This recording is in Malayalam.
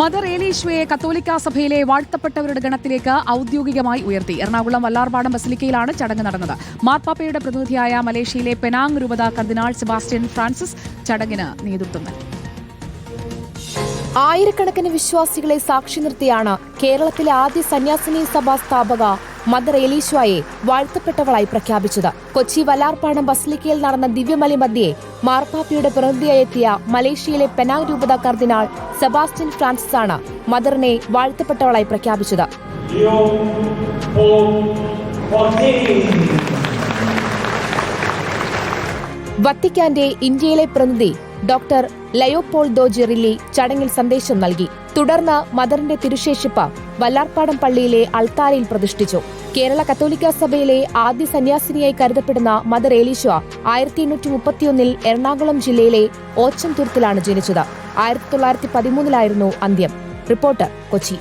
മദർ ഏലീശ്വയെ കത്തോലിക്ക സഭയിലെ വാഴ്ത്തപ്പെട്ടവരുടെ ഗണത്തിലേക്ക് ഔദ്യോഗികമായി ഉയർത്തി. എറണാകുളം വല്ലാർപാടം ബസിലിക്കയിലാണ് ചടങ്ങ് നടന്നത്. മാർപ്പാപ്പയുടെ പ്രതിനിധിയായ മലേഷ്യയിലെ പെനാങ് രൂപത കർദിനാൾ സെബാസ്റ്റ്യൻ ഫ്രാൻസിസ് ചടങ്ങിന് നേതൃത്വം നൽകി. ആയിരക്കണക്കിന് വിശ്വാസികളെ സാക്ഷി നിർത്തിയാണ് കേരളത്തിലെ ആദ്യ സന്യാസിനി സഭാ സ്ഥാപക മദർ എലീശ്വയെ വാഴ്ത്തപ്പെട്ടവളായി പ്രഖ്യാപിച്ചത് കൊച്ചി വലാർപ്പാടം ബസ്ലിക്കയിൽ നടന്ന ദിവ്യമലി മധ്യേ മാർപ്പാപ്പയുടെ പ്രതിനിധിയായി എത്തിയ മലേഷ്യയിലെ പെനാങ് രൂപത കർദിനാൾ സെബാസ്റ്റ്യൻ ഫ്രാൻസിസ് ആണ് മദറിനെ വാഴ്ത്തപ്പെട്ടവളായി പ്രഖ്യാപിച്ചത്. വത്തിക്കാന്റെ ഇന്ത്യയിലെ പ്രതിനിധി ഡോക്ടർ ലയോപോൾ ദോജിറില്ലി ചടങ്ങിൽ സന്ദേശം നൽകി. തുടർന്ന് മദറിന്റെ തിരുശേഷിപ്പ് വല്ലാർപ്പാടം പള്ളിയിലെ അൾത്താരയിൽ പ്രതിഷ്ഠിച്ചു. കേരള കത്തോലിക്ക സഭയിലെ ആദ്യ സന്യാസിനിയായി കരുതപ്പെടുന്ന മദർ ഏലീശ ആയിരത്തി എണ്ണൂറ്റി മുപ്പത്തിയൊന്നിൽ എറണാകുളം ജില്ലയിലെ ഓച്ചംതുരുത്തിലാണ് ജനിച്ചത്. ആയിരത്തി തൊള്ളായിരത്തി പതിമൂന്നിലായിരുന്നു അന്ത്യം. റിപ്പോർട്ടർ കൊച്ചി.